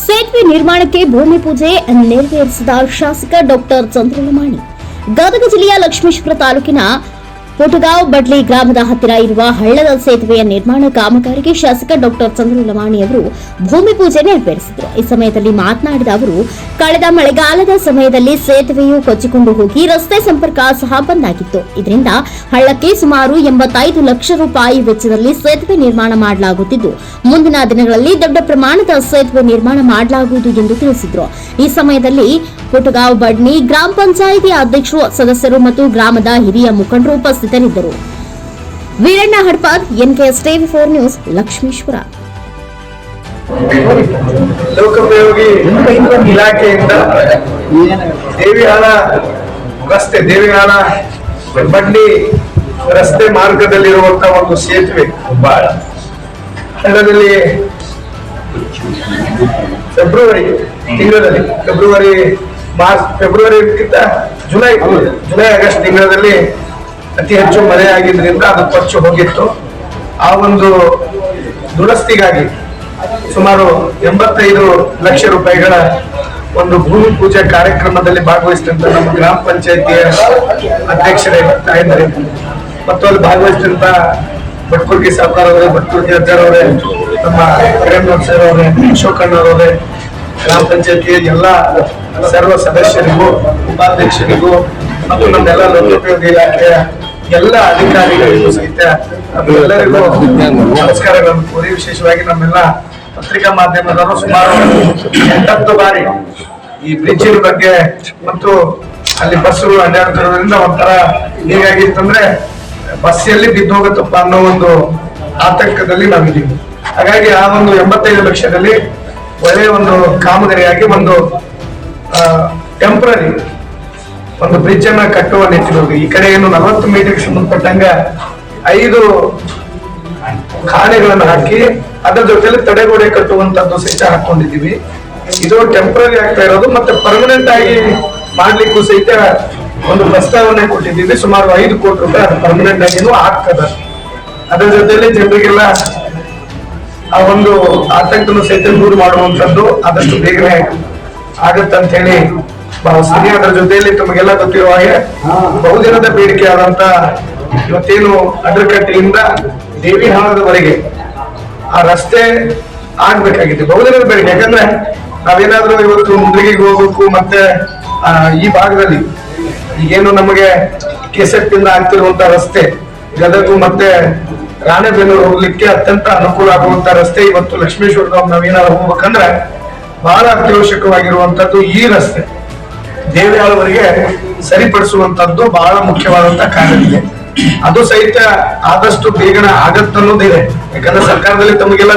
ಸೇತುವೆ ನಿರ್ಮಾಣಕ್ಕೆ ಭೂಮಿ ಪೂಜೆ ನೆರವೇರಿಸಿದ ಶಾಸಕ ಡಾಕ್ಟರ್ ಚಂದ್ರಲಮಾಣಿ ಗದಗ ಜಿಲ್ಲೆಯ ಲಕ್ಷ್ಮೇಶ್ವರ ತಾಲೂಕಿನ ಪುಟಗಾಂವ್ ಬಡ್ಲಿ ಗ್ರಾಮದ ಹತ್ತಿರ ಇರುವ ಹಳ್ಳದ ಸೇತುವೆಯ ನಿರ್ಮಾಣ ಕಾಮಗಾರಿಗೆ ಶಾಸಕ ಡಾಕ್ಟರ್ ಚಂದ್ರಲಮಾಣಿ ಅವರು ಭೂಮಿ ಪೂಜೆ ನೆರವೇರಿಸಿದರು. ಈ ಸಮಯದಲ್ಲಿ ಮಾತನಾಡಿದ ಅವರು, ಕಳೆದ ಮಳೆಗಾಲದ ಸಮಯದಲ್ಲಿ ಸೇತುವೆಯು ಕೊಚ್ಚಿಕೊಂಡು ಹೋಗಿ ರಸ್ತೆ ಸಂಪರ್ಕ ಸಹ ಬಂದಾಗಿತ್ತು. ಇದರಿಂದ ಹಳ್ಳಕ್ಕೆ ಸುಮಾರು ಎಂಬತ್ತೈದು ಲಕ್ಷ ರೂಪಾಯಿ ವೆಚ್ಚದಲ್ಲಿ ಸೇತುವೆ ನಿರ್ಮಾಣ ಮಾಡಲಾಗುತ್ತಿದ್ದು, ಮುಂದಿನ ದಿನಗಳಲ್ಲಿ ದೊಡ್ಡ ಪ್ರಮಾಣದ ಸೇತುವೆ ನಿರ್ಮಾಣ ಮಾಡಲಾಗುವುದು ಎಂದು ತಿಳಿಸಿದರು. ಈ ಸಮಯದಲ್ಲಿ ಪುಟಗಾಂವ್ ಬಡ್ನಿ ಗ್ರಾಮ ಪಂಚಾಯಿತಿ ಅಧ್ಯಕ್ಷರು, ಸದಸ್ಯರು ಮತ್ತು ಗ್ರಾಮದ ಹಿರಿಯ ಮುಖಂಡರು ಉಪಸ್ಥಿತರಿದ್ದರು. Veeranna Hadpad NKS TV four news, Lakshmeshwar. ಲೋಕೋಪಯೋಗಿ ಇಲಾಖೆಯಿಂದ ದೇವಿಹಾಳ ರಸ್ತೆ ದೇವಿಹಾಳ ಬಂಡಿ ರಸ್ತೆ ಮಾರ್ಗದಲ್ಲಿರುವಂತಹ ಒಂದು ಸೇತುವೆ ಹಳ್ಳದಲ್ಲಿ ಫೆಬ್ರವರಿ ತಿಂಗಳಲ್ಲಿ, ಫೆಬ್ರವರಿ ಮಾರ್ಚ್ ಫೆಬ್ರವರಿಗಿಂತ ಜುಲೈ ಜುಲೈ ಆಗಸ್ಟ್ ತಿಂಗಳಲ್ಲಿ ಅತಿ ಹೆಚ್ಚು ಮಳೆ ಆಗಿದ್ದರಿಂದ ಅದು ಖರ್ಚು ಹೋಗಿತ್ತು. ಆ ಒಂದು ದುರಸ್ತಿಗಾಗಿ ಸುಮಾರು ಎಂಬತ್ತೈದು ಲಕ್ಷ ರೂಪಾಯಿಗಳ ಒಂದು ಭೂಮಿ ಪೂಜೆ ಕಾರ್ಯಕ್ರಮದಲ್ಲಿ ಭಾಗವಹಿಸಿದಂತ ನಮ್ಮ ಗ್ರಾಮ ಪಂಚಾಯತಿಯ ಅಧ್ಯಕ್ಷರೇ ತಾಯಂದರೆ ಮತ್ತು ಅಲ್ಲಿ ಭಾಗವಹಿಸಿದಂತ ಭಟ್ಕುರ್ಗಿ ಸರ್ಕಾರ ಅವರೇ ಭಟ್ಕುರ್ಗಿ ಅಧ್ಯಕ್ಷರವರೇ ನಮ್ಮ ಕಿರಣ್ ಸರ್ ಅವರೇ ಅಶೋಕಣ್ಣವರವರೇ ಗ್ರಾಮ ಪಂಚಾಯತಿಯ ಎಲ್ಲ ಸರ್ವ ಸದಸ್ಯರಿಗೂ, ಉಪಾಧ್ಯಕ್ಷರಿಗೂ ಮತ್ತು ನಮ್ಮೆಲ್ಲ ಲೋಕೋಪಯೋಗಿ ಇಲಾಖೆಯ ಎಲ್ಲ ಅಧಿಕಾರಿಗಳಿಗೂ ಸಹಿತ ನಮಸ್ಕಾರಗಳನ್ನು ಕೋರಿ, ವಿಶೇಷವಾಗಿ ನಮ್ಮೆಲ್ಲ ಪತ್ರಿಕಾ ಮಾಧ್ಯಮದವರು ಸುಮಾರು ಎಂಟತ್ತು ಬಾರಿ ಈ ಬ್ರಿಡ್ಜಿನ ಬಗ್ಗೆ ಮತ್ತು ಅಲ್ಲಿ ಬಸ್ಸುಗಳು ಅಡ್ಡಾಡ್ತಿರೋದ್ರಿಂದ ಒಂಥರ ಹೇಗಾಗಿತ್ತಂದ್ರೆ ಬಸ್ಸಲ್ಲಿ ಬಿದ್ದು ಹೋಗುತ್ತಪ್ಪ ಅನ್ನೋ ಒಂದು ಆತಂಕದಲ್ಲಿ ನಾವಿದ್ದೀವಿ. ಹಾಗಾಗಿ ಆ ಒಂದು ಎಂಬತ್ತೈದು ಲಕ್ಷದಲ್ಲಿ ಒಳ್ಳೆಯ ಒಂದು ಕಾಮಗಾರಿಯಾಗಿ ಒಂದು ಟೆಂಪ್ರರಿ ಒಂದು ಬ್ರಿಡ್ಜ್ ಅನ್ನ ಕಟ್ಟುವ ನಿಟ್ಟಿನಲ್ಲಿ ಈ ಕಡೆ ಏನು ನಲವತ್ತು ಮೀಟರ್ ಸಂಬಂಧಪಟ್ಟಂಗ ಐದು ಖಾನೆಗಳನ್ನು ಹಾಕಿ ಅದರ ಜೊತೆಲಿ ತಡೆಗೋಡೆ ಕಟ್ಟುವಂತದ್ದು ಸಹಿತ ಹಾಕೊಂಡಿದ್ದೀವಿ. ಇದು ಟೆಂಪ್ರರಿ ಆಗ್ತಾ ಇರೋದು ಮತ್ತೆ ಪರ್ಮನೆಂಟ್ ಆಗಿ ಮಾಡ್ಲಿಕ್ಕೂ ಸಹಿತ ಒಂದು ಪ್ರಸ್ತಾವನೆ ಕೊಟ್ಟಿದ್ದೀವಿ. ಸುಮಾರು ಐದು ಕೋಟಿ ರೂಪಾಯಿ ಅದು ಪರ್ಮನೆಂಟ್ ಆಗಿನೂ ಆಗ್ತದೆ. ಅದರ ಜೊತೆಲಿ ಜನರಿಗೆಲ್ಲ ಆ ಒಂದು ಆತಂಕನು ಸಹಿತ ದೂರು ಮಾಡುವಂತದ್ದು ಆದಷ್ಟು ಬೇಗನೆ ಆಗತ್ತಂತ ಹೇಳಿ ಭಾವಿಸ್ತೀನಿ ಅದರ ಜೊತೆಯಲ್ಲಿ ತಮಗೆಲ್ಲ ಗೊತ್ತಿರುವ ಹಾಗೆ ಬಹುದಿನದ ಬೇಡಿಕೆ ಆದಂತ ಇವತ್ತೇನು ಅಡ್ರಕಟ್ಟೆಯಿಂದ ದೇವಿ ಹಾಳದವರೆಗೆ ಆ ರಸ್ತೆ ಆಗ್ಬೇಕಾಗಿದೆ ಬಹುದಿನದ ಬೇಡಿಕೆ. ಯಾಕಂದ್ರೆ ನಾವೇನಾದ್ರೂ ಇವತ್ತು ಮುಂದಿಗೆ ಹೋಗ್ಬೇಕು ಮತ್ತೆ ಈ ಭಾಗದಲ್ಲಿ ಈಗೇನು ನಮಗೆ ಕೆಸೆಟ್ಟಿಂದ ಆಗ್ತಿರುವಂತ ರಸ್ತೆ, ಗದಗು ಮತ್ತೆ ರಾಣೆಬೆನ್ನೂರು ಹೋಗ್ಲಿಕ್ಕೆ ಅತ್ಯಂತ ಅನುಕೂಲ ಆಗುವಂತ ರಸ್ತೆ ಇವತ್ತು ಲಕ್ಷ್ಮೇಶ್ವರದ ನಾವೇನಾದ್ರು ಹೋಗ್ಬೇಕಂದ್ರೆ ಬಹಳ ಅತ್ಯವಶ್ಯಕವಾಗಿರುವಂತದ್ದು ಈ ರಸ್ತೆ. ದೇವ್ಯಾಳವರೆಗೆ ಸರಿಪಡಿಸುವಂತದ್ದು ಬಹಳ ಮುಖ್ಯವಾದಂತ ಕಾರ್ಯ ಇದೆ ಅದು ಸಹಿತ ಆದಷ್ಟು ಬೇಗನೆ ಆಗತ್ತನ್ನೋದಿದೆ. ಯಾಕಂದ್ರೆ ಸರ್ಕಾರದಲ್ಲಿ ತಮಗೆಲ್ಲ